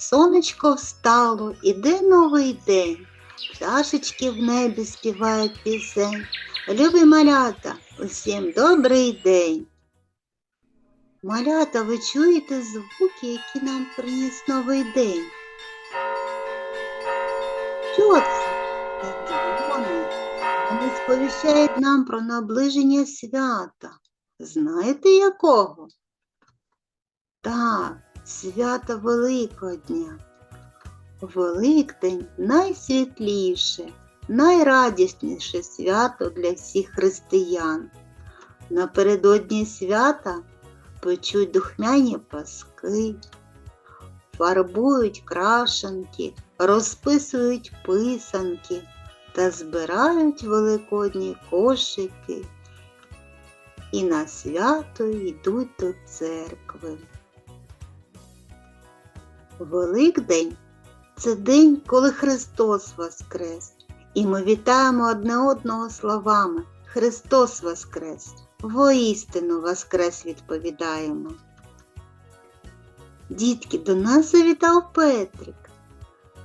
Сонечко встало, іде новий день. Пташечки в небі співають пісень. Любі малята, усім добрий день. Малята, ви чуєте звуки, які нам приніс новий день? Що це? Дзвони. Вони сповіщають нам про наближення свята. Знаєте якого? Так, свята Великодня. Великдень найсвітліше, найрадісніше свято для всіх християн. Напередодні свята печуть духмяні паски, фарбують крашенки, розписують писанки та збирають великодні кошики і на свято йдуть до церкви. Великдень це день, коли Христос Воскрес, і ми вітаємо одне одного словами Христос Воскрес! Воістину Воскрес відповідаємо. Дітки, до нас завітав Петрик.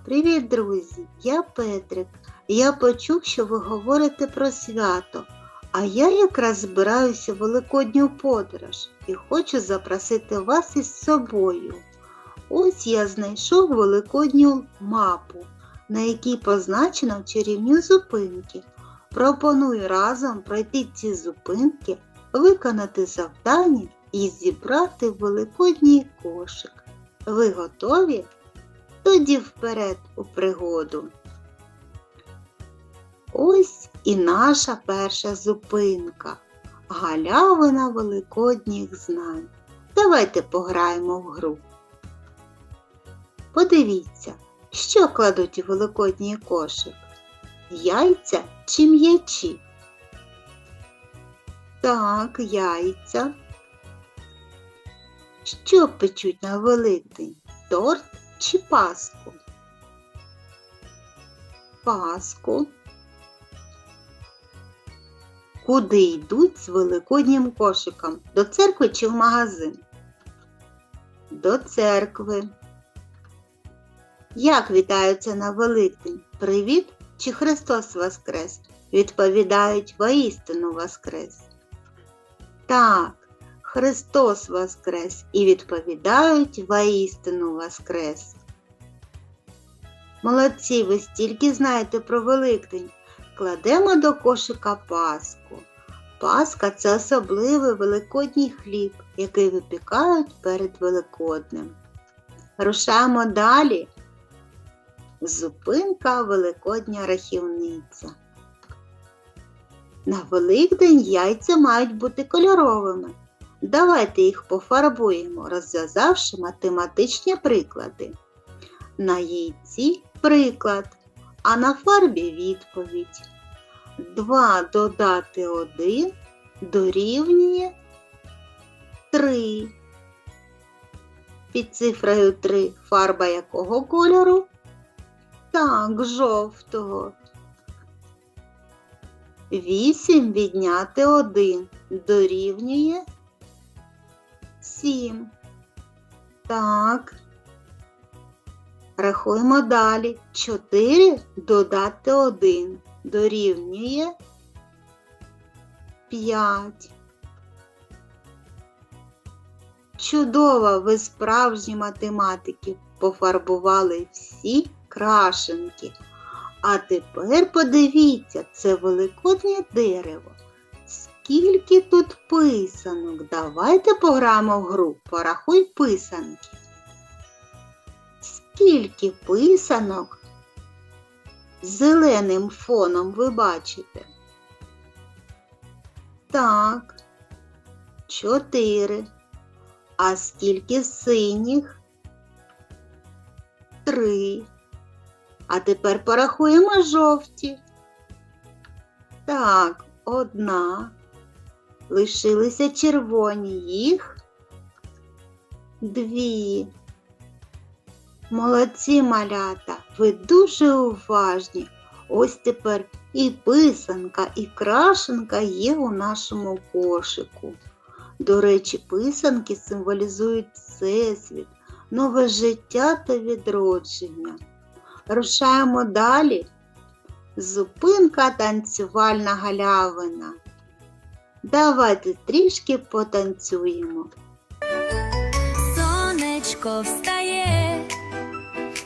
Привіт, друзі! Я Петрик. Я почув, що ви говорите про свято, а я якраз збираюся в великодню подорож і хочу запросити вас із собою. Ось я знайшов великодню мапу, на якій позначено чарівні зупинки. Пропоную разом пройти ці зупинки, виконати завдання і зібрати великодній кошик. Ви готові? Тоді вперед у пригоду. Ось і наша перша зупинка. Галявина великодніх знань. Давайте пограємо в гру. Подивіться, що кладуть у великодній кошик? Яйця чи м'ячі? Так, яйця. Що печуть на Великдень? Торт чи паску? Паску. Куди йдуть з великоднім кошиком? До церкви чи в магазин? До церкви. Як вітаються на Великдень? Привіт чи Христос Воскрес? Відповідають воістину Воскрес. Так, Христос Воскрес і відповідають воістину Воскрес. Молодці, ви стільки знаєте про Великдень. Кладемо до кошика паску. Паска це особливий великодній хліб, який випікають перед Великоднем. Рушаємо далі. Зупинка Великодня рахівниця. На Великдень яйця мають бути кольоровими. Давайте їх пофарбуємо, розв'язавши математичні приклади. На яйці приклад, а на фарбі відповідь. 2 додати 1 дорівнює 3. Під цифрою 3 фарба якого кольору? Так, жовтого. 8 відняти 1 дорівнює 7. Так. Рахуємо далі. 4 додати 1 дорівнює 5. Чудово, ви справжні математики пофарбували всі крашенки. А тепер подивіться, це великоднє дерево. Скільки тут писанок? Давайте пограємо в гру. Порахуй писанки. Скільки писанок зеленим фоном ви бачите? Так, чотири. А скільки синіх? Три. А тепер порахуємо жовті. Так, одна. Лишилися червоні їх дві. Молодці малята, ви дуже уважні. Ось тепер і писанка, і крашенка є у нашому кошику. До речі, писанки символізують всесвіт, нове життя та відродження. Рушаємо далі. Зупинка танцювальна галявина. Давайте трішки потанцюємо. Сонечко встає,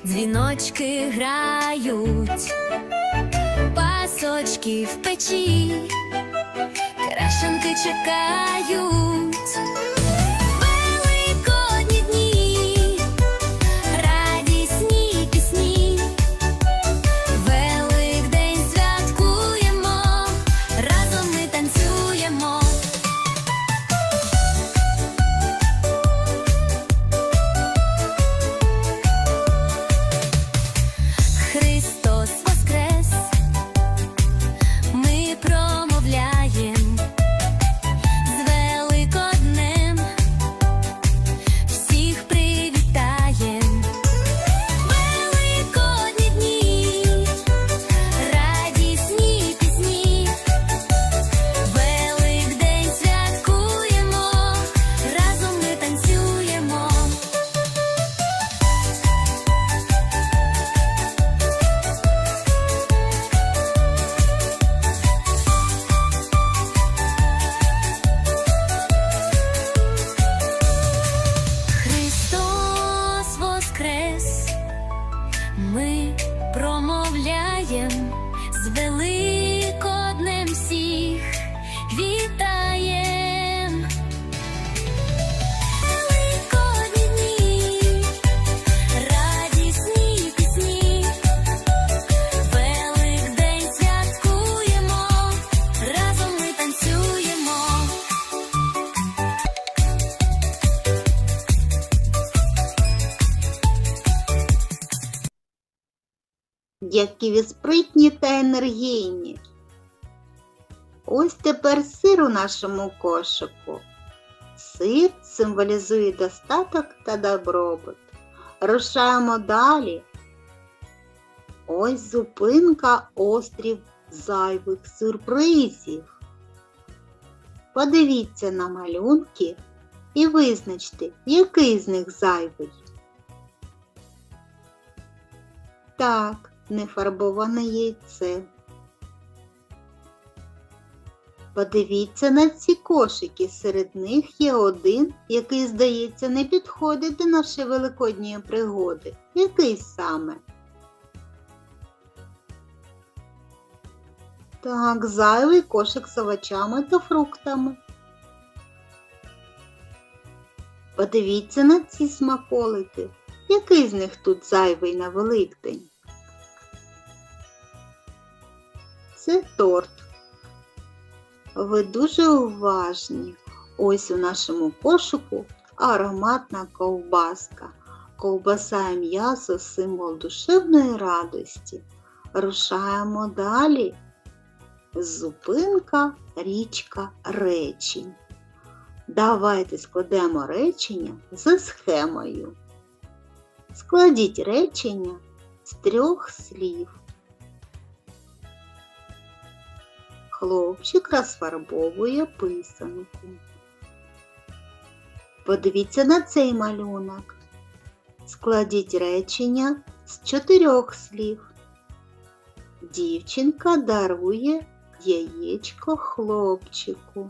дзвіночки грають, пасочки в печі, крашенки чекають. Які ви спритні та енергійні. Ось тепер сир у нашому кошику. Сир символізує достаток та добробут. Рушаємо далі. Ось зупинка острів зайвих сюрпризів. Подивіться на малюнки і визначте, який з них зайвий. Так, нефарбоване яйце. Подивіться на ці кошики. Серед них є один, який, здається, не підходить до нашої великодньої пригоди. Який саме? Так, зайвий кошик з овочами та фруктами. Подивіться на ці смаколики. Який з них тут зайвий на Великдень? Це торт. Ви дуже уважні. Ось у нашому кошику ароматна ковбаска. Ковбаса і м'ясо символ душевної радості. Рушаємо далі. Зупинка, річка, речень. Давайте складемо речення за схемою. Складіть речення з трьох слів. Хлопчик розфарбовує писанку. Подивіться на цей малюнок. Складіть речення з чотирьох слів. Дівчинка дарує яєчко хлопчику.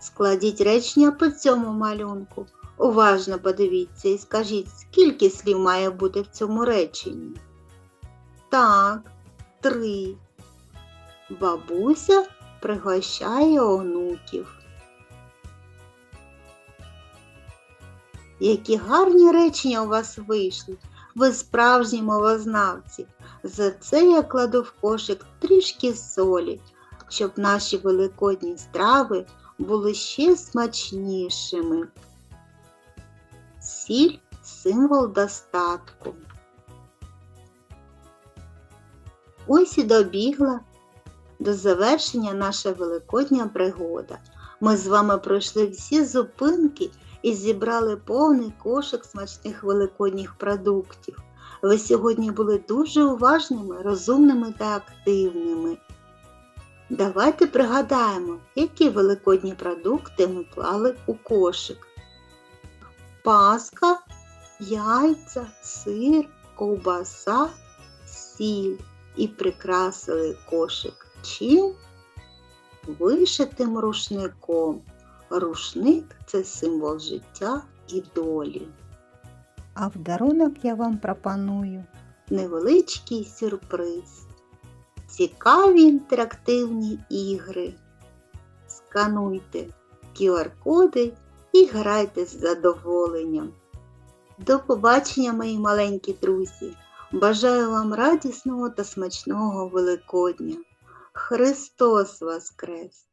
Складіть речення по цьому малюнку. Уважно подивіться і скажіть, скільки слів має бути в цьому реченні. Так, три. Бабуся пригощає онуків. Які гарні речення у вас вийшли. Ви справжні мовознавці. За це я кладу в кошик трішки солі, щоб наші великодні страви були ще смачнішими. Сіль символ достатку. Ось і добігла до завершення наша великодня пригода. Ми з вами пройшли всі зупинки і зібрали повний кошик смачних великодніх продуктів. Ви сьогодні були дуже уважними, розумними та активними. Давайте пригадаємо, які великодні продукти ми клали у кошик. паска, яйця, сир, ковбаса, сіль і прикрасили кошик чим? Вишитим рушником. Рушник це символ життя і долі. А в дарунок я вам пропоную Невеличкий сюрприз. Цікаві інтерактивні ігри. Скануйте QR-коди і грайте з задоволенням. До побачення, мої маленькі друзі! Бажаю вам радісного та смачного Великодня! Христос Воскрес!